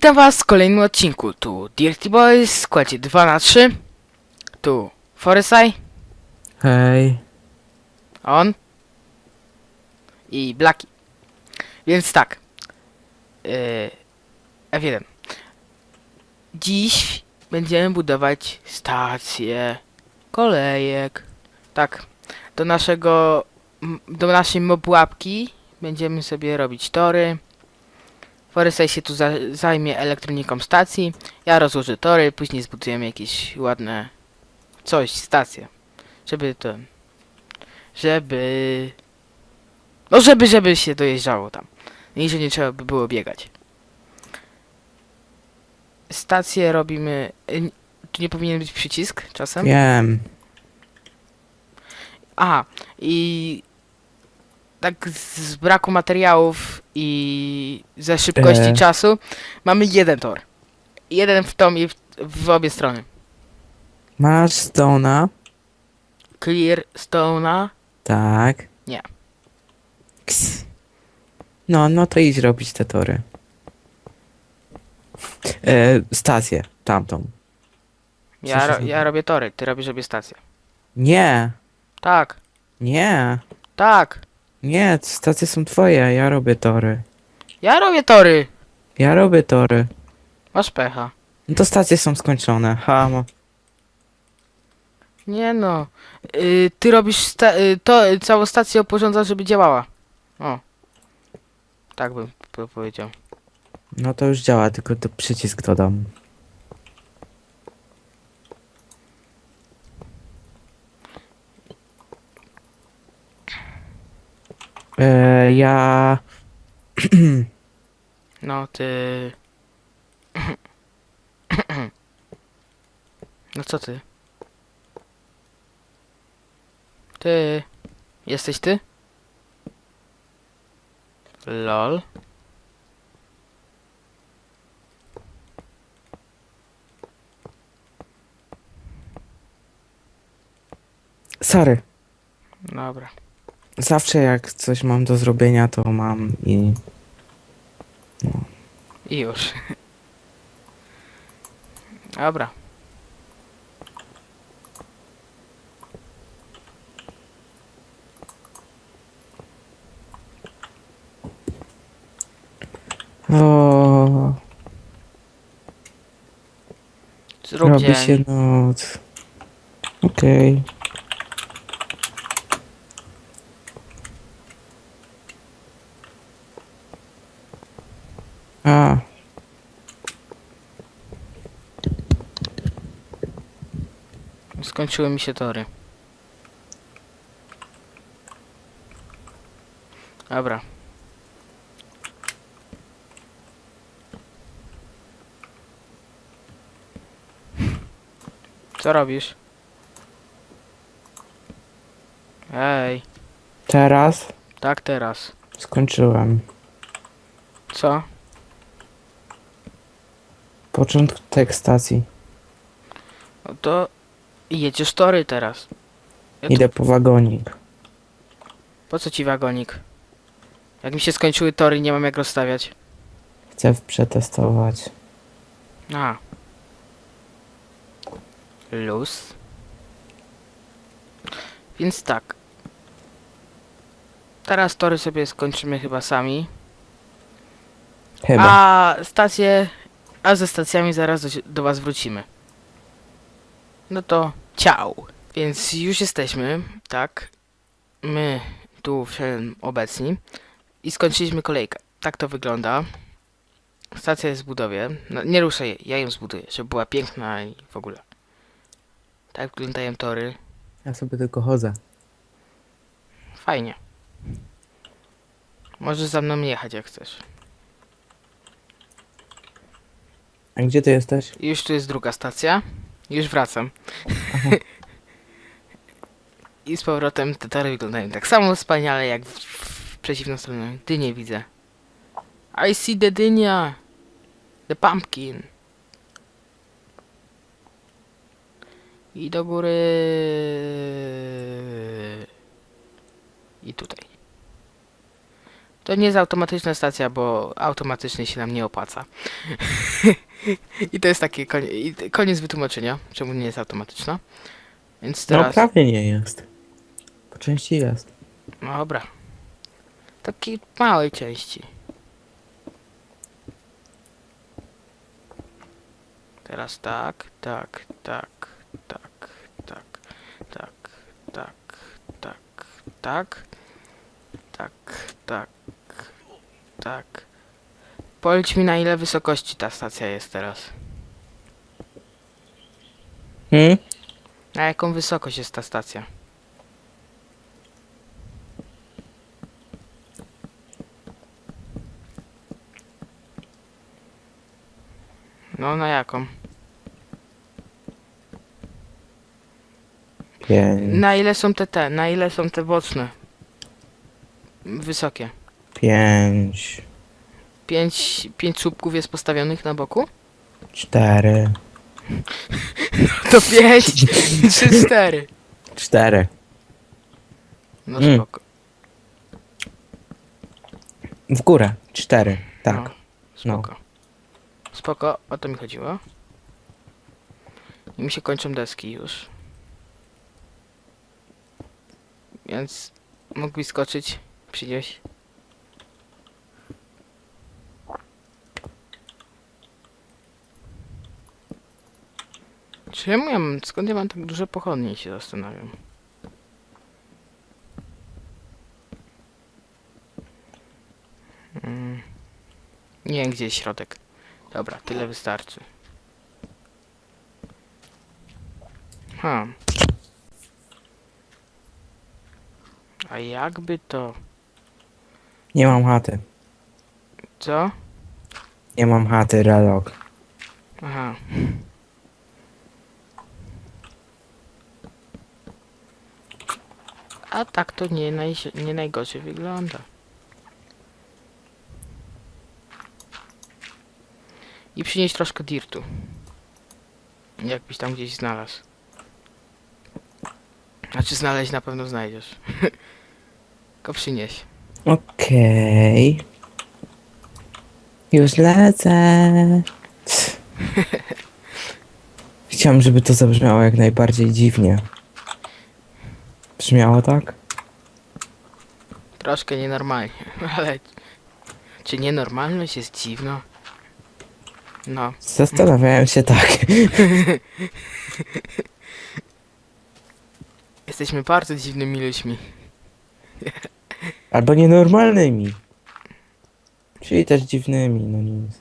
Witam was w kolejnym odcinku. Tu Dirty Boys w składzie 2 na 3 Tu Foresai, Hej. on i Blaki. Więc tak. Yy, F1. Dziś będziemy budować stację kolejek. Tak. Do naszego m- do naszej mobłapki będziemy sobie robić tory. Forysaj się tu za zajmie elektroniką stacji. Ja rozłożę tory, później zbudujemy jakieś ładne coś, stację. Żeby to. Żeby. No żeby, żeby się dojeżdżało tam. I że nie trzeba by było biegać. Stację robimy. Tu nie powinien być przycisk czasem? Wiem. Aha, i tak z braku materiałów i ze szybkości E. czasu mamy jeden tor. Jeden w tą i w, w obie strony. Masz Stona? Clear Stone'a. Tak. Nie. Ks. No, no to idź robić te tory. E, stację, tamtą. Ja, ro, ja robię tory, ty robisz obie stacje. Nie, Tak, nie, tak. Nie, stacje są twoje, ja robię tory. Ja robię tory. Ja robię tory. Masz pecha. No to stacje są skończone, ha, mo- Nie no. Y, ty robisz sta- y, to, y, całą stację oporządzasz, żeby działała. O. Tak bym po- powiedział. no to już działa, tylko to przycisk dodam. E, ja... No ty. No co ty? Ty. Jesteś ty? Lol. Sorry. Dobra. Zawsze jak coś mam do zrobienia, to mam i... I już. Dobra. O, Zrób robi dzień. się noc. Okej. A, Skończyły mi się tory. Dobra. Co robisz? Ej, teraz tak teraz. skończyłem. Co? Początek stacji. No to jedziesz tory teraz. Ja tu, Idę po wagonik. po co ci wagonik? Jak mi się skończyły tory, nie mam jak rozstawiać. Chcę przetestować. Aha. Luz. Więc tak. Teraz tory sobie skończymy chyba sami. Chyba. A stacje. A ze stacjami zaraz do, do was wrócimy. No to ciao. Więc już jesteśmy, tak. My tu obecni. I skończyliśmy kolejkę. Tak to wygląda. Stacja jest w budowie. No, nie ruszaj jej, ja ją zbuduję, żeby była piękna i w ogóle. Tak wyglądają tory. Ja sobie tylko chodzę. Fajnie. Możesz za mną jechać jak chcesz. A gdzie ty jesteś? Już tu jest druga stacja. Już wracam. I z powrotem te tory wyglądają tak samo wspaniale jak w, w przeciwną stronę. Dynię widzę. I see the dynia. The pumpkin. I do góry. I tutaj. To nie jest automatyczna stacja, bo automatycznie się nam nie opłaca. I to jest takie konie, i t- koniec wytłumaczenia, czemu nie jest automatyczna. Więc No teraz. prawie nie jest. Po części jest. No dobra. Takiej małej części. Teraz tak, tak, tak, tak, tak, tak, tak, tak, tak, tak, tak, tak. Powiedz mi na ile wysokości ta stacja jest teraz. Hmm? Na jaką wysokość jest ta stacja? No, na jaką? Pięć. Na ile są te te? Na ile są te boczne? Wysokie. Pięć. Pięć, pięć słupków jest postawionych na boku? Cztery. To pięć, trzy, cztery. Cztery. No Mm. spoko. W górę. Cztery. Tak. No, spoko. Spoko, o to mi chodziło. I mi się kończą deski już. Więc mógłbyś skoczyć, przynieść. Czemu ja mam, skąd ja mam tak duże pochodnie się zastanawiam. Mm. Nie wiem, gdzie jest środek. Dobra, tyle wystarczy. Ha. A jakby to... Nie mam chaty. Co? Nie mam chaty, relok. Aha. A tak to nie, naj, nie najgorzej wygląda. I przynieść troszkę dirtu. Jakbyś tam gdzieś znalazł. Znaczy znaleźć na pewno znajdziesz. Tylko przynieś. Okej. Już lecę. Chciałem, żeby to zabrzmiało jak najbardziej dziwnie. Brzmiało tak? Troszkę nienormalnie, ale... Czy nienormalność jest dziwna? No. Zastanawiałem się tak. Jesteśmy bardzo dziwnymi ludźmi. Albo nienormalnymi. Czyli też dziwnymi, no nic.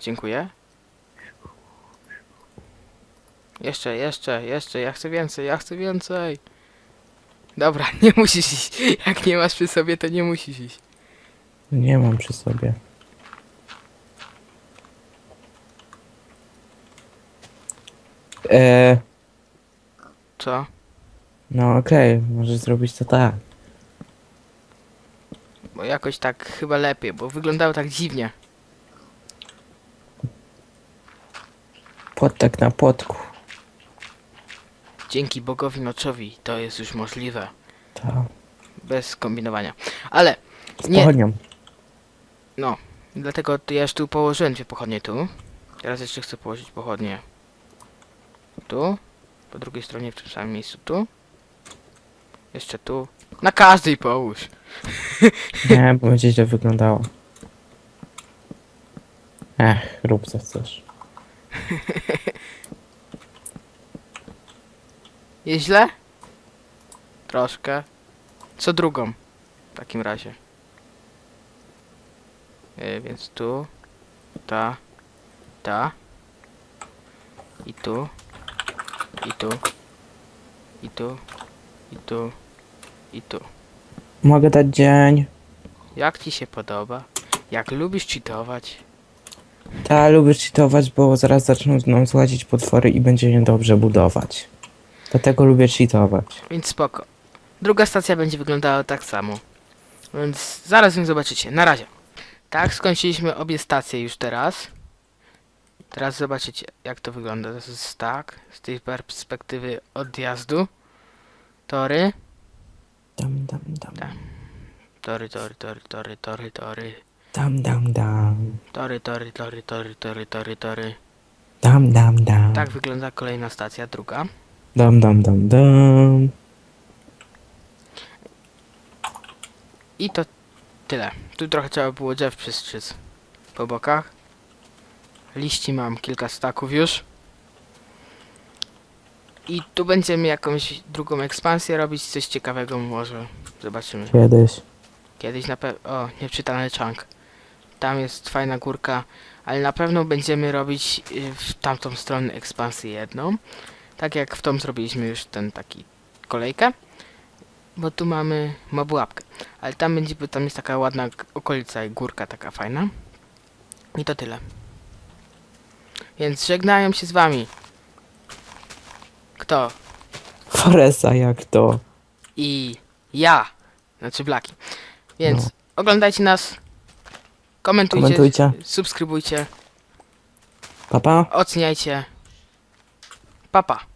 Dziękuję. Jeszcze, jeszcze, jeszcze, ja chcę więcej, ja chcę więcej. Dobra, nie musisz iść. Jak nie masz przy sobie, to nie musisz iść. Nie mam przy sobie. Eee, Co? no okej, możesz zrobić to tak. Bo jakoś tak chyba lepiej, bo wyglądało tak dziwnie. Płotek na płotku. Dzięki Bogowi Noczowi to jest już możliwe. To. Bez kombinowania. Ale, Z Nie. pochodnią. no, dlatego to ja już tu położyłem dwie pochodnie tu. Teraz jeszcze chcę położyć pochodnie tu. Po drugiej stronie w tym samym miejscu tu. Jeszcze tu. Na każdej połóż. Nie, bo będzie źle wyglądało. Ech, rób co chcesz. Jest źle? Troszkę. Co drugą. W takim razie. Yy, więc tu. Ta. Ta. I tu. I tu. I tu. I tu. I tu. Mogę dać dzień. Jak ci się podoba? Jak lubisz cheatować? Ta, lubię cheatować, bo zaraz zaczną nam złazić potwory i będzie niedobrze budować. Dlatego lubię cheatować. Więc spoko. Druga stacja będzie wyglądała tak samo. Więc zaraz ją zobaczycie. Na razie. Tak, skończyliśmy obie stacje już teraz. Teraz zobaczycie, jak to wygląda. To jest tak, z tej perspektywy odjazdu. Tory, Dam, dam, dam. Tak. tory, tory, tory, tory, tory, tory. Dam, dam, dam. Tory, tory, tory, tory, tory, tory, tory. Dam, dam, dam. Tak wygląda kolejna stacja, druga. Dam, dam, dam, dam. I to tyle. Tu trochę trzeba było drzew przystrzyc po bokach. Liści mam kilka staków już. I tu będziemy jakąś drugą ekspansję robić, coś ciekawego może. Zobaczymy. Kiedyś. Kiedyś na pewno... O, nieprzytany chunk. Tam jest fajna górka, ale na pewno będziemy robić y, w tamtą stronę ekspansję jedną. Tak jak w tą zrobiliśmy już ten taki kolejkę. Bo tu mamy mobłapkę. Ale tam będzie, bo tam jest taka ładna okolica i górka taka fajna. I to tyle. Więc żegnają się z wami. Kto? Foresa jak to. i ja, znaczy Blaki. Więc No. oglądajcie nas, komentujcie, Komentujcie. subskrybujcie, Papa. oceniajcie. Papa.